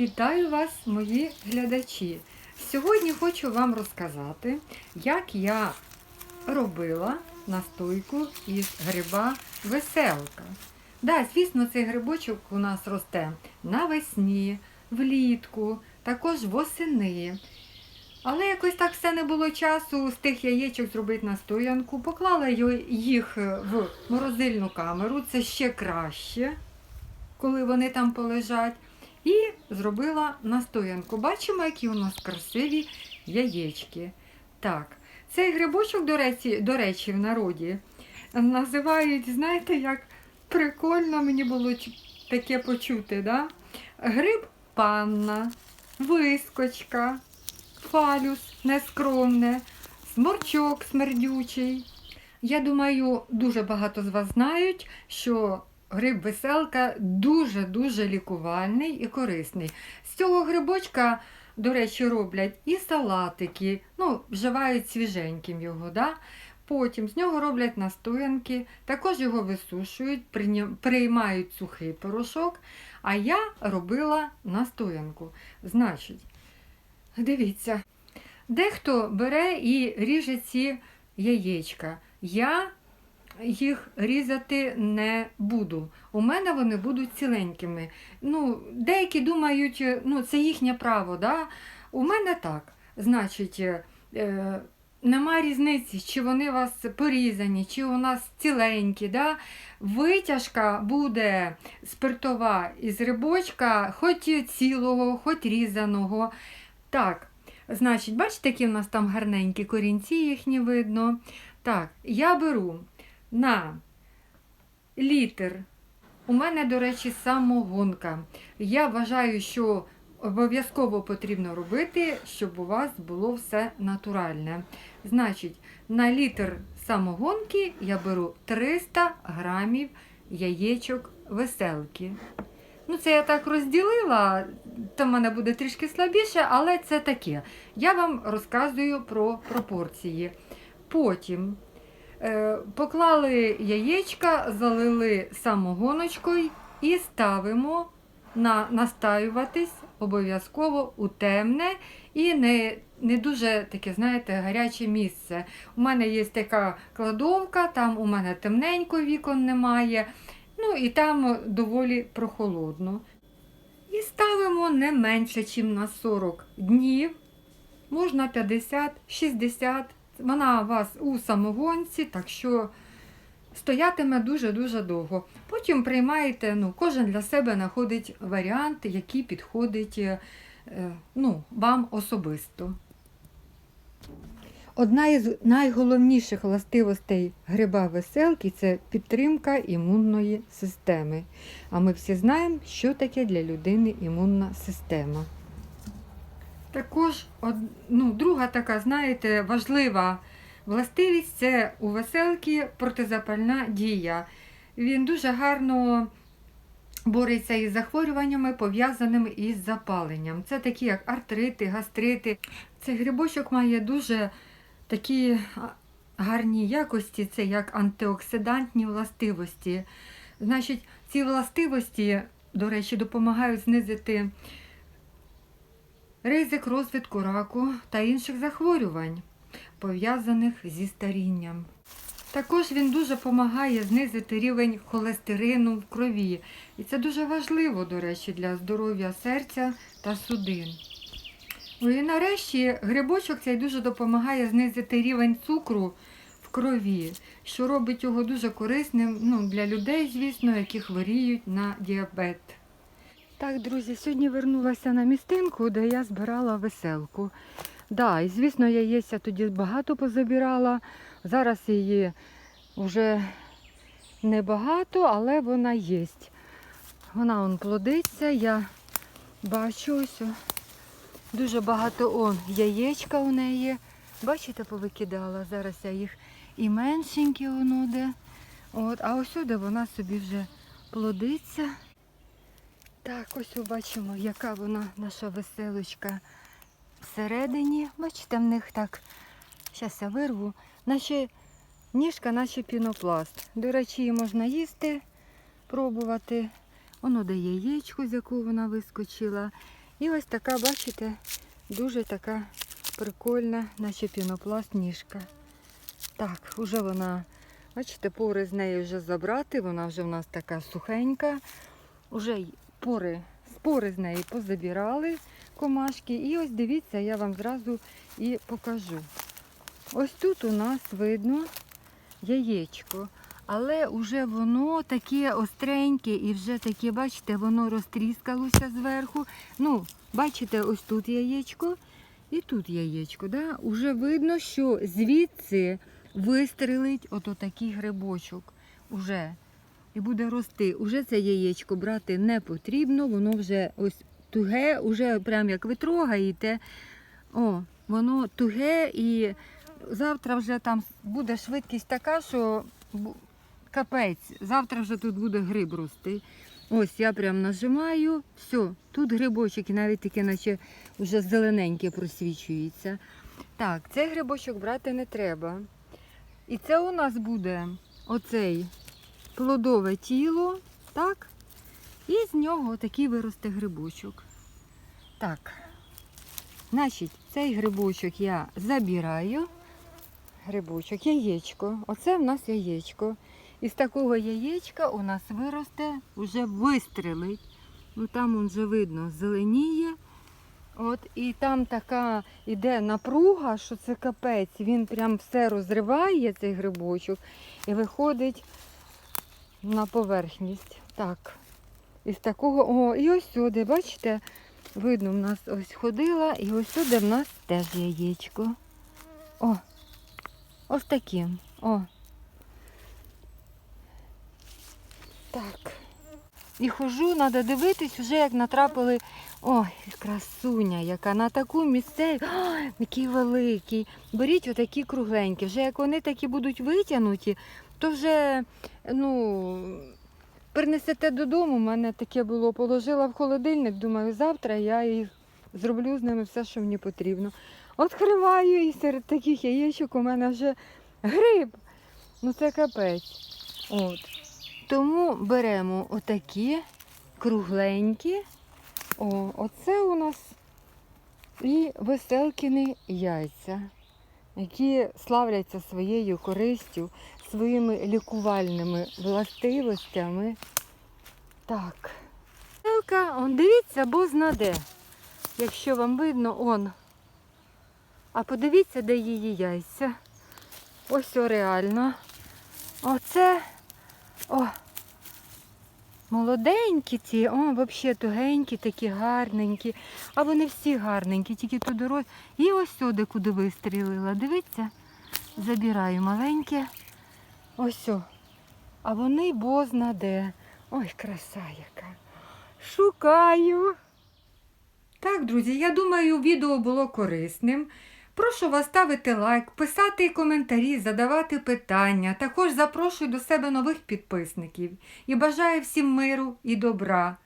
Вітаю вас, мої глядачі. Сьогодні хочу вам розказати, як я робила настойку із гриба веселка. Да, звісно, цей грибочок у нас росте навесні, влітку, також восени. Але якось так все не було часу з тих яєчок зробити настоянку. Поклала їх в морозильну камеру, це ще краще, коли вони там полежать. І зробила настоянку. Бачимо, які у нас красиві яєчки. Так, цей грибочок, до речі, до речі, в народі називають, знаєте, як прикольно мені було таке почути. Да? Гриб панна, вискочка, фалюс нескромне, сморчок смердючий. Я думаю, дуже багато з вас знають, що гриб веселка дуже-дуже лікувальний і корисний. З цього грибочка, до речі, роблять і салатики, ну, вживають свіженьким його. Да? Потім з нього роблять настоянки, також його висушують, приймають сухий порошок. А я робила настоянку. Значить, дивіться, дехто бере і ріже ці яєчка. Я їх різати не буду. У мене вони будуть ціленькими. Ну, деякі думають, ну, це їхнє право. Да? У мене так. Значить, е, е, нема різниці, чи вони у вас порізані, чи у нас ціленькі. Да? Витяжка буде спиртова із рибочка, хоч цілого, хоч різаного. Так, значить, бачите, які в нас там гарненькі корінці їхні видно. Так, я беру на літр. У мене, до речі, самогонка. Я вважаю, що обов'язково потрібно робити, щоб у вас було все натуральне. Значить, на літр самогонки я беру 300 грамів яєчок веселки. Ну, це я так розділила, то в мене буде трішки слабіше, але це таке. Я вам розказую про пропорції. Потім Поклали яєчка, залили самогоночкою і ставимо на настаюватись обов'язково у темне і не, не дуже таке, знаєте, гаряче місце. У мене є така кладовка, там у мене темненько вікон немає. Ну і там доволі прохолодно. І ставимо не менше, ніж на 40 днів, можна 50-60 вона у вас у самогонці, так що стоятиме дуже-дуже довго. Потім приймаєте, ну, кожен для себе знаходить варіант, який підходить е, ну, вам особисто. Одна із найголовніших властивостей гриба веселки це підтримка імунної системи. А ми всі знаємо, що таке для людини імунна система. Також ну, друга така, знаєте, важлива властивість це у веселки протизапальна дія. Він дуже гарно бореться із захворюваннями, пов'язаними із запаленням. Це такі, як артрити, гастрити. Цей грибочок має дуже такі гарні якості, це як антиоксидантні властивості. Значить, ці властивості, до речі, допомагають знизити ризик розвитку раку та інших захворювань, пов'язаних зі старінням. Також він дуже допомагає знизити рівень холестерину в крові. І це дуже важливо, до речі, для здоров'я серця та судин. Ну і нарешті грибочок цей дуже допомагає знизити рівень цукру в крові, що робить його дуже корисним ну, для людей, звісно, які хворіють на діабет. Так, друзі, сьогодні вернулася на містинку, де я збирала веселку. Да, і звісно, яєця тоді багато позабирала. Зараз її вже небагато, але вона є. Вона он плодиться, я бачу ось. Дуже багато он яєчка у неї. Бачите, повикидала. Зараз я їх і меншенькі воно де. От, а ось сюди вона собі вже плодиться. Так, ось бачимо, яка вона наша веселочка всередині. Бачите, в них так, зараз я вирву, наче ніжка, наче пінопласт. До речі, її можна їсти, пробувати. Воно дає яєчко, з якого вона вискочила. І ось така, бачите, дуже така прикольна, наче пінопласт ніжка. Так, вже вона, бачите, пори з неї вже забрати, вона вже в нас така сухенька. Уже й пори, спори з неї позабирали комашки. І ось дивіться, я вам зразу і покажу. Ось тут у нас видно яєчко. Але вже воно таке остреньке і вже таке, бачите, воно розтріскалося зверху. Ну, бачите, ось тут яєчко і тут яєчко. Да? Уже видно, що звідси вистрелить такий грибочок. Уже. І буде рости. Уже це яєчко брати не потрібно, воно вже ось туге, уже прям як ви трогаєте. О, воно туге і завтра вже там буде швидкість така, що капець. Завтра вже тут буде гриб рости. Ось я прям нажимаю, все, тут грибочок і навіть таке, наче вже зелененьке просвічується. Так, цей грибочок брати не треба. І це у нас буде оцей плодове тіло, так? І з нього такий виросте грибочок. Так, значить, цей грибочок я забираю. Грибочок, яєчко. Оце в нас яєчко. І з такого яєчка у нас виросте, вже вистрелить. Ну там он вже видно, зеленіє. От, і там така іде напруга, що це капець. Він прям все розриває, цей грибочок, і виходить на поверхність. Так. Із такого, о, і ось сюди, бачите, видно, в нас ось ходила, і ось сюди в нас теж яєчко. О, ось таким. О. Так. І хожу, треба дивитись, вже як натрапили. Ой, красуня, яка на таку місцеві. Який великий. Беріть отакі кругленькі. Вже як вони такі будуть витягнуті, то вже, ну, принесете додому. У мене таке було, положила в холодильник, думаю, завтра я їх зроблю з ними все, що мені потрібно. Відкриваю і серед таких яєчок у мене вже гриб. Ну це капець. От. Тому беремо отакі кругленькі. О, оце у нас і веселкіни яйця, які славляться своєю користю, своїми лікувальними властивостями. Так. Он, дивіться, бо знаде. Якщо вам видно, он. А подивіться, де її яйця. Ось о, реально. Оце. О, молоденькі ці, о, взагалі тугенькі, такі гарненькі. А вони всі гарненькі, тільки то дорослі. І ось сюди, куди вистрілила. Дивіться, забираю маленьке. Ось. о. А вони бозна де. Ой, краса яка. Шукаю. Так, друзі, я думаю, відео було корисним. Прошу вас ставити лайк, писати коментарі, задавати питання. Також запрошую до себе нових підписників і бажаю всім миру і добра.